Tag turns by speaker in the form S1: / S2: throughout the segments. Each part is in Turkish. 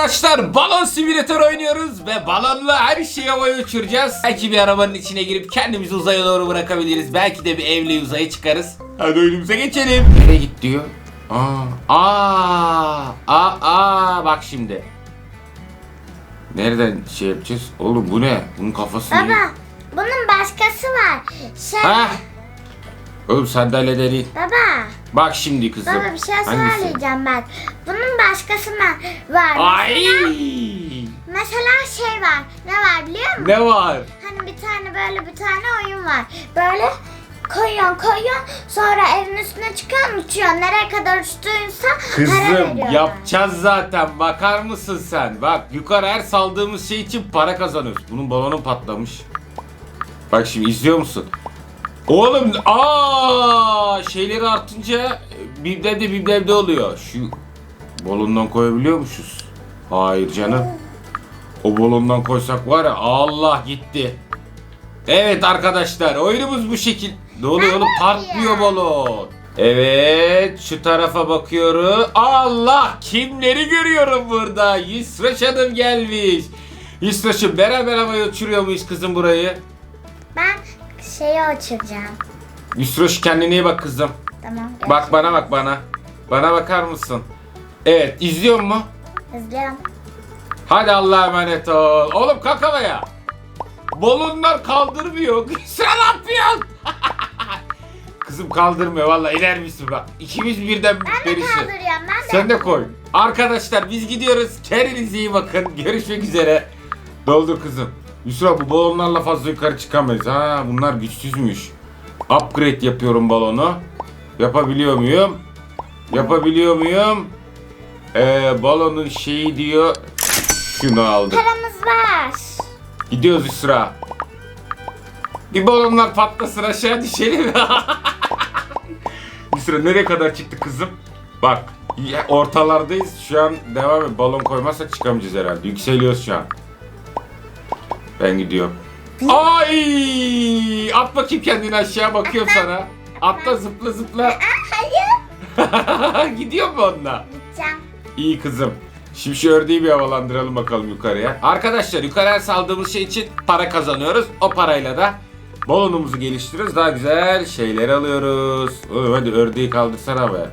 S1: Arkadaşlar balon simülatör oynuyoruz ve balonla her şeyi havaya uçuracağız. Belki bir arabanın içine girip kendimizi uzaya doğru bırakabiliriz. Belki de bir evle uzaya çıkarız. Hadi oyunumuza geçelim. Nereye git diyor? Aa, aa, aa, aa, bak şimdi. Nereden şey yapacağız? Oğlum bu ne? Bunun kafası?
S2: Baba bunun başkası var. Şey
S1: Ha? Oğlum sandalyede değil.
S2: baba.
S1: Bak şimdi kızım.
S2: Baba bir şey
S1: Hangisi?
S2: söyleyeceğim bak. Bunun başkası mı- var.
S1: Ay!
S2: Mesela şey var. Ne var biliyor musun?
S1: Ne var?
S2: Hani bir tane böyle bir tane oyun var. Böyle koyuyorsun koyuyorsun sonra evin üstüne çıkıyorsun uçuyorsun. Nereye kadar uçtuysa para
S1: Kızım
S2: veriyorlar.
S1: yapacağız zaten bakar mısın sen? Bak yukarı her saldığımız şey için para kazanıyoruz. Bunun balonu patlamış. Bak şimdi izliyor musun? Oğlum aa şeyleri artınca bibdevde bibdevde oluyor. Şu balondan koyabiliyormuşuz. Hayır canım. O balondan koysak var ya Allah gitti. Evet arkadaşlar oyunumuz bu şekil. Ne oluyor oğlum patlıyor balon. Evet şu tarafa bakıyorum. Allah kimleri görüyorum burada. Yusraş Hanım gelmiş. Yusraş'ım beraber havaya uçuruyor muyuz kızım burayı?
S2: Ben şeyi uçuracağım.
S1: Yusraş kendine iyi bak kızım.
S2: Tamam.
S1: Bak bana bak bana. Bana bakar mısın? Evet izliyor mu?
S2: İzliyorum.
S1: Hadi Allah'a emanet ol. Oğlum kalk havaya. Balonlar kaldırmıyor. Sen ne yapıyorsun? Kızım kaldırmıyor valla iner misin bak. İkimiz birden
S2: Ben de
S1: perişan.
S2: kaldırıyorum ben de.
S1: Sen de koy. Arkadaşlar biz gidiyoruz. Kendinize iyi bakın. Görüşmek üzere. Doldur kızım. Yusra bu balonlarla fazla yukarı çıkamayız. Ha bunlar güçsüzmüş. Upgrade yapıyorum balonu. Yapabiliyor muyum? Yapabiliyor muyum? Ee, balonun şeyi diyor. Şunu aldık.
S2: Paramız var.
S1: Gidiyoruz Yusra. Bir balonlar patlasın aşağı düşelim. Yusra nereye kadar çıktı kızım? Bak ortalardayız. Şu an devam et. Balon koymazsak çıkamayacağız herhalde. Yükseliyoruz şu an. Ben gidiyorum. Ay! At bakayım kendini aşağı bakıyorum sana. Atla zıpla zıpla.
S2: Hayır.
S1: Gidiyor mu onunla?
S2: Gideceğim.
S1: İyi kızım. Şimdi şu ördeği bir havalandıralım bakalım yukarıya. Arkadaşlar yukarıya saldığımız şey için para kazanıyoruz. O parayla da balonumuzu geliştiriyoruz. Daha güzel şeyler alıyoruz. Hadi ördeği kaldırsana havaya.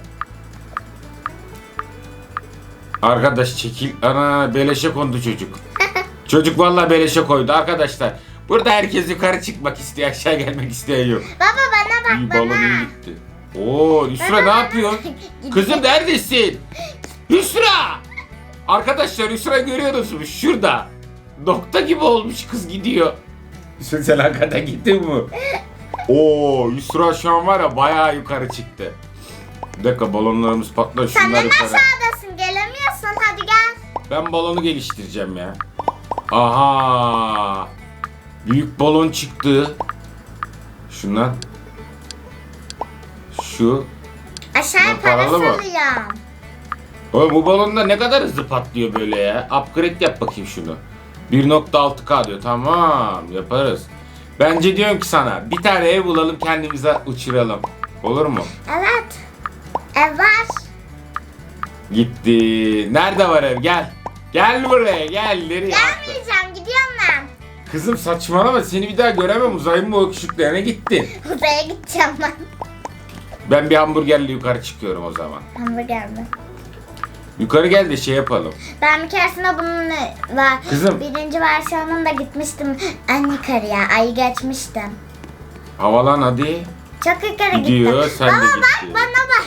S1: Arkadaş çekil. Ana beleşe kondu çocuk. Çocuk vallahi beleşe koydu arkadaşlar. Burada herkes yukarı çıkmak istiyor. Aşağı gelmek isteyen yok.
S2: Baba bana bak
S1: İyi
S2: bana.
S1: balon iyi gitti. Oo Yusra ne yapıyorsun? Kızım neredesin? Hüsra! Arkadaşlar Hüsra görüyorsunuz şurada. Nokta gibi olmuş kız gidiyor. Hüsra sen hakikaten gittin mi? Oo Hüsra şu an var ya bayağı yukarı çıktı. Bir dakika balonlarımız patlar
S2: Sen
S1: şunlar
S2: en
S1: yukarı.
S2: aşağıdasın gelemiyorsun hadi gel.
S1: Ben balonu geliştireceğim ya. Aha! Büyük balon çıktı. Şundan. Şu. Bunlar
S2: para
S1: paralı mı?
S2: salıyorum.
S1: Oğlum bu balonda ne kadar hızlı patlıyor böyle ya. Upgrade yap bakayım şunu. 1.6K diyor. Tamam yaparız. Bence diyorum ki sana bir tane ev bulalım kendimize uçuralım. Olur mu?
S2: Evet. Ev var.
S1: Gitti. Nerede var ev? Gel. Gel buraya gel. Nereye?
S2: Gelmeyeceğim gidiyorum ben.
S1: Kızım saçmalama seni bir daha göremem uzayın bu ışıklarına gittin.
S2: Uzaya gideceğim ben.
S1: Ben bir hamburgerle yukarı çıkıyorum o zaman.
S2: Hamburger mi?
S1: Yukarı gel de şey yapalım.
S2: Ben bir keresinde bunun var.
S1: Kızım.
S2: Birinci versiyonunda gitmiştim en yukarıya. Ayı geçmiştim.
S1: Havalan hadi.
S2: Çok yukarı
S1: Gidiyor,
S2: gittim.
S1: sen de
S2: Baba bak
S1: gittin.
S2: bana bak.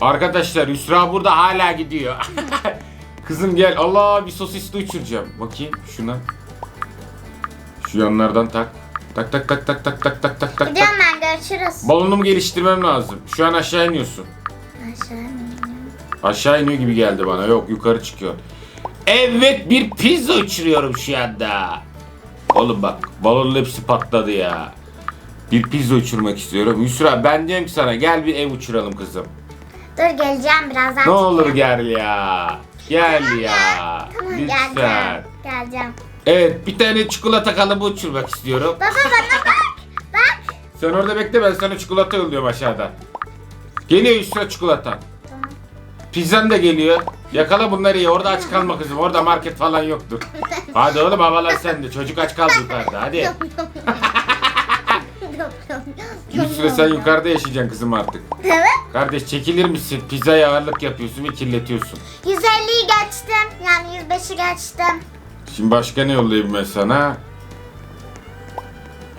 S1: Arkadaşlar Yusra burada hala gidiyor. Kızım gel. Allah bir sosisli uçuracağım. Bakayım şuna. Şu yanlardan tak. Tak tak tak tak tak tak tak tak tak.
S2: Gidiyorum
S1: tak.
S2: ben görüşürüz.
S1: Balonumu geliştirmem lazım. Şu an aşağı iniyorsun.
S2: Aşağı mı?
S1: Aşağı iniyor gibi geldi bana. Yok yukarı çıkıyor. Evet bir pizza uçuruyorum şu anda. Oğlum bak balonun hepsi patladı ya. Bir pizza uçurmak istiyorum. Yusra ben diyorum ki sana gel bir ev uçuralım kızım.
S2: Dur geleceğim birazdan.
S1: Ne olur gel ya. Gel ya.
S2: Tamam
S1: Lütfen.
S2: geleceğim. Geleceğim.
S1: Evet bir tane çikolata kalıbı uçurmak istiyorum.
S2: Baba bana bak. Bak.
S1: Sen orada bekle ben sana çikolata yolluyorum aşağıdan. Geliyor üstüne çikolata.
S2: Tamam.
S1: Pizzan da geliyor. Yakala bunları ye. Orada aç kalma kızım. Orada market falan yoktur. Hadi oğlum havalar sende. Çocuk aç kaldı yukarıda. Hadi. Bir süre sen yukarıda yaşayacaksın kızım artık.
S2: Evet.
S1: Kardeş çekilir misin? Pizzaya ağırlık yapıyorsun ve kirletiyorsun.
S2: 150'yi geçtim. Yani 105'i geçtim.
S1: Şimdi başka ne yollayayım ben sana?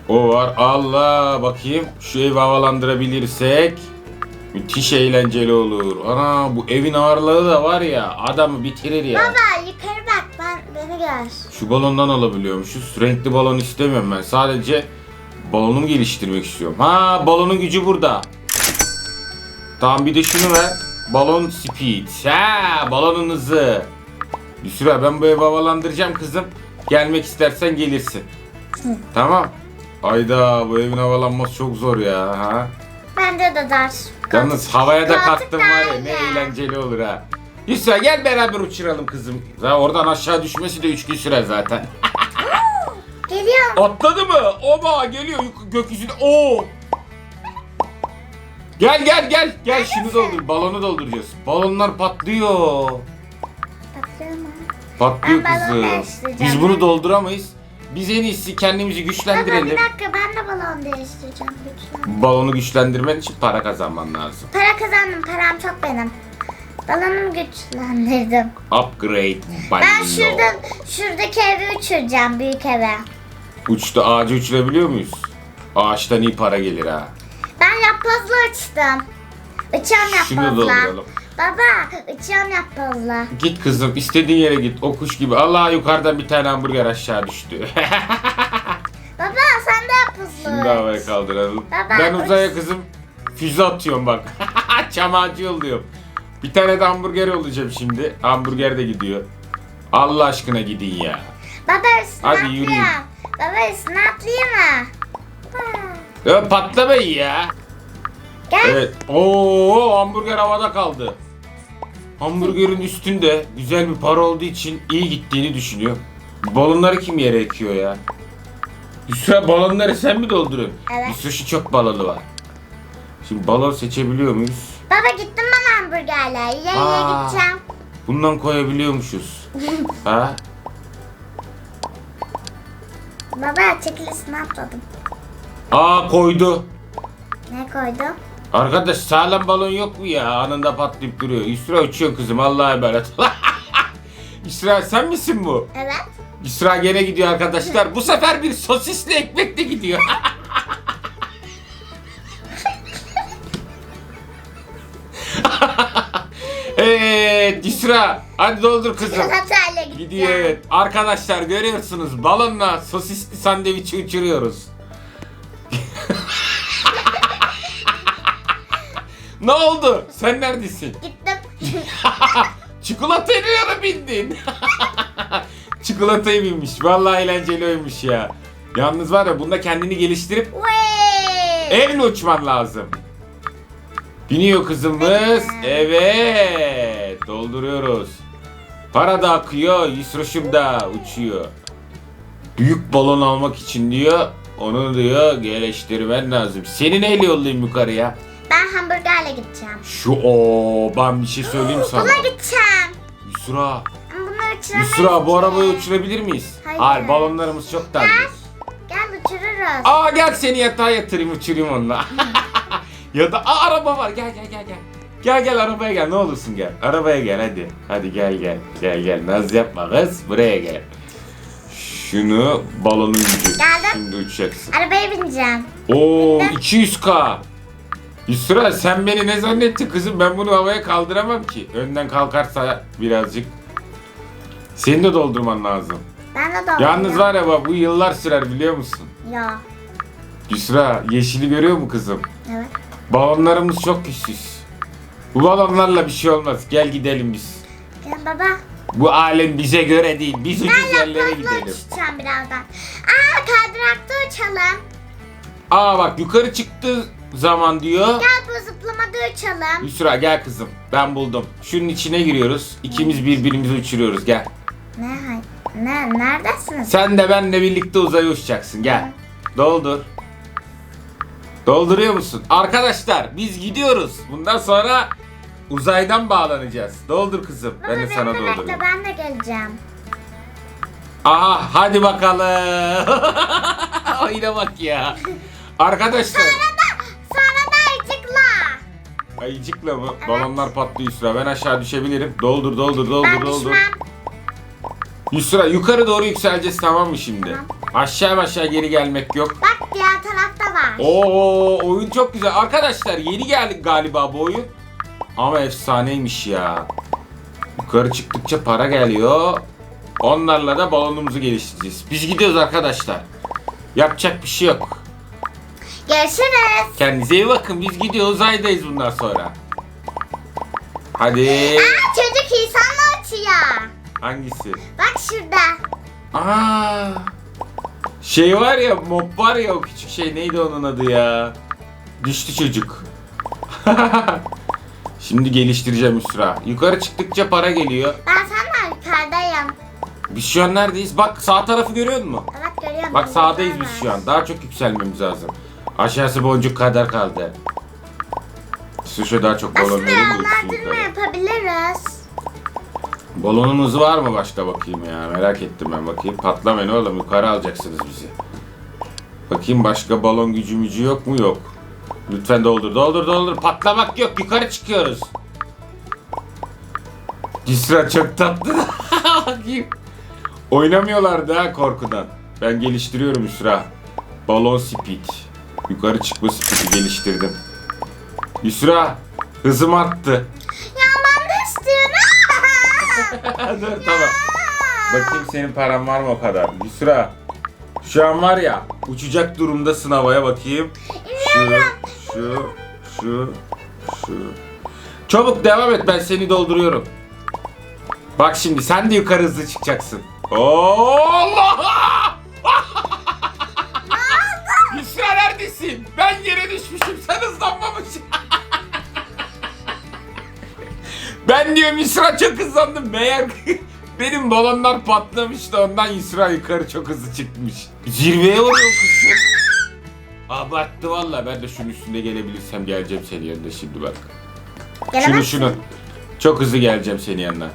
S1: O var. Allah bakayım. Şu evi havalandırabilirsek müthiş eğlenceli olur. Ana bu evin ağırlığı da var ya adamı bitirir ya.
S2: Baba yukarı bak ben beni gör.
S1: Şu balondan alabiliyormuşuz. Renkli balon istemiyorum ben. Sadece balonumu geliştirmek istiyorum. Ha balonun gücü burada. Tamam bir de şunu ver. Balon speed. Ha balonun hızı. Yusra ben bu evi havalandıracağım kızım. Gelmek istersen gelirsin. Tamam. Ayda bu evin havalanması çok zor ya. Ha?
S2: Bence de dar.
S1: Yalnız havaya da
S2: koltuk
S1: kalktım var ya ne
S2: nerede?
S1: eğlenceli olur ha. Yusra gel beraber uçuralım kızım. Zaten oradan aşağı düşmesi de 3 gün sürer zaten.
S2: Geliyor.
S1: Atladı mı? Oba geliyor yuk- gökyüzüne. Oo. Gel gel gel. Gel şunu doldur. Balonu dolduracağız. Balonlar patlıyor.
S2: Patlıyor Ben balon
S1: kızım.
S2: değiştireceğim.
S1: Biz bunu dolduramayız. Biz en iyisi kendimizi
S2: Baba bir
S1: güçlendirelim.
S2: dakika ben de balon değiştireceğim lütfen.
S1: Balonu güçlendirmen için para kazanman lazım.
S2: Para kazandım. Param çok benim. Balonumu güçlendirdim.
S1: Upgrade
S2: Ben
S1: balon.
S2: şurada, şuradaki evi uçuracağım. Büyük eve.
S1: Uçtu ağacı uçurabiliyor muyuz? Ağaçtan iyi para gelir ha.
S2: Ben yapbozla uçtum. Uçuyorum
S1: Şunu
S2: yapbozla.
S1: dolduralım.
S2: Baba uçuyorum yapbozla.
S1: Git kızım istediğin yere git. O kuş gibi. Allah yukarıdan bir tane hamburger aşağı düştü.
S2: Baba sen de yapbozla
S1: Şimdi havaya kaldıralım.
S2: Baba,
S1: ben
S2: uç.
S1: uzaya kızım füze atıyorum bak. Çam ağacı yolluyorum. Bir tane de hamburger olacağım şimdi. Hamburger de gidiyor. Allah aşkına gidin ya.
S2: Baba üstüne
S1: Hadi yürüyün.
S2: Baba üstüne atlayayım mı?
S1: Ya patlamayın ya.
S2: Gel.
S1: Evet. Oo hamburger havada kaldı. Hamburgerin üstünde güzel bir para olduğu için iyi gittiğini düşünüyor. Balonları kim yere ekiyor ya? Yusra balonları sen mi dolduruyorsun?
S2: Evet.
S1: Yusra şu çok balonu var. Şimdi balon seçebiliyor muyuz?
S2: Baba gittim ben hamburgerle. Yiye yiye
S1: Aa.
S2: gideceğim.
S1: Bundan koyabiliyormuşuz. ha?
S2: Baba çekil üstüne atladım.
S1: Aa koydu.
S2: Ne koydum?
S1: Arkadaş sağlam balon yok mu ya? Anında patlayıp duruyor. Yusra uçuyor kızım Allah'a emanet. Yusra sen misin bu?
S2: Evet.
S1: Yusra gene gidiyor arkadaşlar. Bu sefer bir sosisli ekmekle gidiyor. evet Yusra hadi doldur kızım. Gidiyor evet. Arkadaşlar görüyorsunuz balonla sosisli sandviçi uçuruyoruz. Ne oldu? Sen neredesin?
S2: Gittim.
S1: Çikolatayı nereye bindin? Çikolatayı binmiş. Vallahi eğlenceli oymuş ya. Yalnız var ya bunda kendini geliştirip evle uçman lazım. Biniyor kızımız. Evet. Dolduruyoruz. Para da akıyor. Yusroşum da uçuyor. Büyük balon almak için diyor. Onu diyor geliştirmen lazım. Seni neyle yollayayım yukarıya?
S2: Ben hamburgerle gideceğim.
S1: Şu o ben bir şey söyleyeyim sana.
S2: Buna gideceğim.
S1: Yusra.
S2: Ben Bunu uçuramayız
S1: Yusra bu
S2: ki.
S1: arabayı uçurabilir miyiz?
S2: Hayır.
S1: balonlarımız çok darbe.
S2: Gel. Gel uçururuz.
S1: Aa gel seni yatağa yatırayım uçurayım onunla. ya da aa araba var gel gel gel gel. Gel gel arabaya gel ne olursun gel. Arabaya gel hadi. Hadi gel gel. Gel gel naz yapma kız buraya gel. Şunu balonun gücü.
S2: Geldim.
S1: Şimdi uçacaksın.
S2: Arabaya bineceğim.
S1: Oo 200k. Yusra sen beni ne zannettin kızım? Ben bunu havaya kaldıramam ki. Önden kalkarsa birazcık. Seni de doldurman lazım.
S2: Ben de dolduracağım.
S1: Yalnız var ya bak bu yıllar sürer biliyor musun?
S2: Ya.
S1: Yusra yeşili görüyor mu kızım?
S2: Evet.
S1: Balonlarımız çok güçsüz. Bu balonlarla bir şey olmaz. Gel gidelim biz.
S2: Gel baba.
S1: Bu alem bize göre değil. Biz ucuz
S2: Ben
S1: yerlere gidelim.
S2: uçacağım birazdan. Aa kaydırakta uçalım.
S1: Aa bak yukarı çıktığı zaman diyor.
S2: Gel bu zıplamada uçalım.
S1: Yusra gel kızım. Ben buldum. Şunun içine giriyoruz. İkimiz birbirimizi uçuruyoruz. Gel.
S2: Ne? hay- Ne? Neredesiniz?
S1: Sen de benle birlikte uzaya uçacaksın. Gel. Doldur. Dolduruyor musun? Arkadaşlar biz gidiyoruz. Bundan sonra uzaydan bağlanacağız. Doldur kızım.
S2: Baba
S1: Ben de sana
S2: bekle
S1: doldurayım.
S2: ben de geleceğim.
S1: Aha hadi bakalım. Oyuna bak ya. Arkadaşlar.
S2: Ayıcıkla.
S1: Mı? Balonlar patlıyor Yusra. Ben aşağı düşebilirim. Doldur doldur doldur
S2: Ben
S1: doldur.
S2: düşmem.
S1: Yusra yukarı doğru yükseleceğiz tamam mı şimdi? Aşağı aşağı geri gelmek yok.
S2: Bak diğer tarafta var.
S1: Oo oyun çok güzel. Arkadaşlar yeni geldik galiba bu oyun. Ama efsaneymiş ya. Yukarı çıktıkça para geliyor. Onlarla da balonumuzu geliştireceğiz. Biz gidiyoruz arkadaşlar. Yapacak bir şey yok.
S2: Görüşürüz.
S1: Kendinize iyi bakın. Biz gidiyoruz. Uzaydayız bundan sonra. Hadi.
S2: Aa çocuk insanla uçuyor.
S1: Hangisi?
S2: Bak şurada.
S1: Aa. Şey var ya, mob var ya o küçük şey neydi onun adı ya? Düştü çocuk. Şimdi geliştireceğim Üsra. Yukarı çıktıkça para geliyor.
S2: Ben senden yukarıdayım.
S1: Biz şu an neredeyiz? Bak sağ tarafı görüyor musun?
S2: Evet görüyorum.
S1: Bak sağdayız biz şu an. Daha çok yükselmemiz lazım. Aşağısı boncuk kadar kaldı. Şu daha çok balon
S2: Aslında
S1: vereyim mi?
S2: yönlendirme yapabiliriz.
S1: Balonunuz var mı başta bakayım ya? Merak ettim ben bakayım. Patlamayın oğlum yukarı alacaksınız bizi. Bakayım başka balon gücü mücü yok mu? Yok. Lütfen doldur doldur doldur. Patlamak yok yukarı çıkıyoruz. Cisra çok tatlı. bakayım. Oynamıyorlardı ha korkudan. Ben geliştiriyorum Yusra. Balon speed. Yukarı çıkma speed'i geliştirdim. Yusra hızım arttı.
S2: Ya ben de istiyorum.
S1: Dur tamam. Bakayım senin paran var mı o kadar? Yusra. Şu an var ya uçacak durumdasın havaya bakayım. Şu, şu, şu, şu. Çabuk devam et ben seni dolduruyorum. Bak şimdi sen de yukarı hızlı çıkacaksın. Oo, Allah! Ben yere düşmüşüm sen hızlanmamışsın. Ben diyorum Yusra çok hızlandım. Meğer benim balonlar patlamış da ondan Yusra yukarı çok hızlı çıkmış. Zirveye vuruyor kızım. Abarttı valla. Ben de şunun üstünde gelebilirsem geleceğim senin yanına şimdi bak. Şunu
S2: Gelemezsin.
S1: şunu. Çok hızlı geleceğim senin yanına.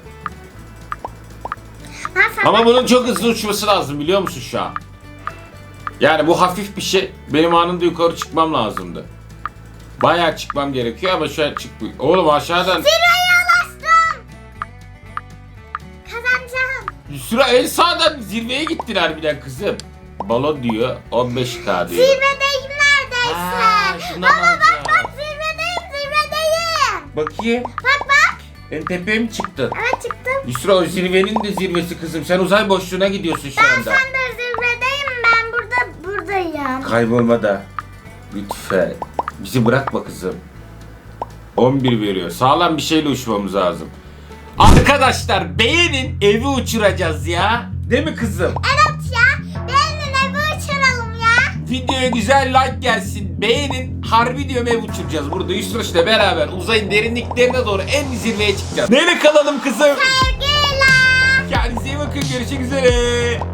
S1: Ama bunun çok hızlı uçması lazım biliyor musun şu an? Yani bu hafif bir şey. Benim anında yukarı çıkmam lazımdı. Bayağı çıkmam gerekiyor ama şu an çıkmıyor. Oğlum aşağıdan
S2: zirveye ulaştım. Kazanacağım.
S1: Sıra en sağdan zirveye gittin harbiden kızım. Balon diyor 15k diyor.
S2: Zirvedeyim neredeyse.
S1: Şundan
S2: Baba bak bak zirvedeyim zirvedeyim.
S1: Bakayım.
S2: Bak bak.
S1: En tepeye mi çıktın?
S2: Evet çıktım.
S1: Yusra o zirvenin de zirvesi kızım. Sen uzay boşluğuna gidiyorsun şu
S2: Ben
S1: anda.
S2: sen de
S1: Kaybolma da. Lütfen. Bizi bırakma kızım. 11 veriyor. Sağlam bir şeyle uçmamız lazım. Arkadaşlar beğenin evi uçuracağız ya. Değil mi kızım?
S2: Evet ya. Benim evi uçuralım ya.
S1: Videoya güzel like gelsin. Beğenin. Harbi diyorum ev uçuracağız. Burada Yusra ile beraber uzayın derinliklerine doğru en zirveye çıkacağız. Neyle kalalım kızım?
S2: Sevgiler.
S1: Kendinize iyi bakın. Görüşmek üzere.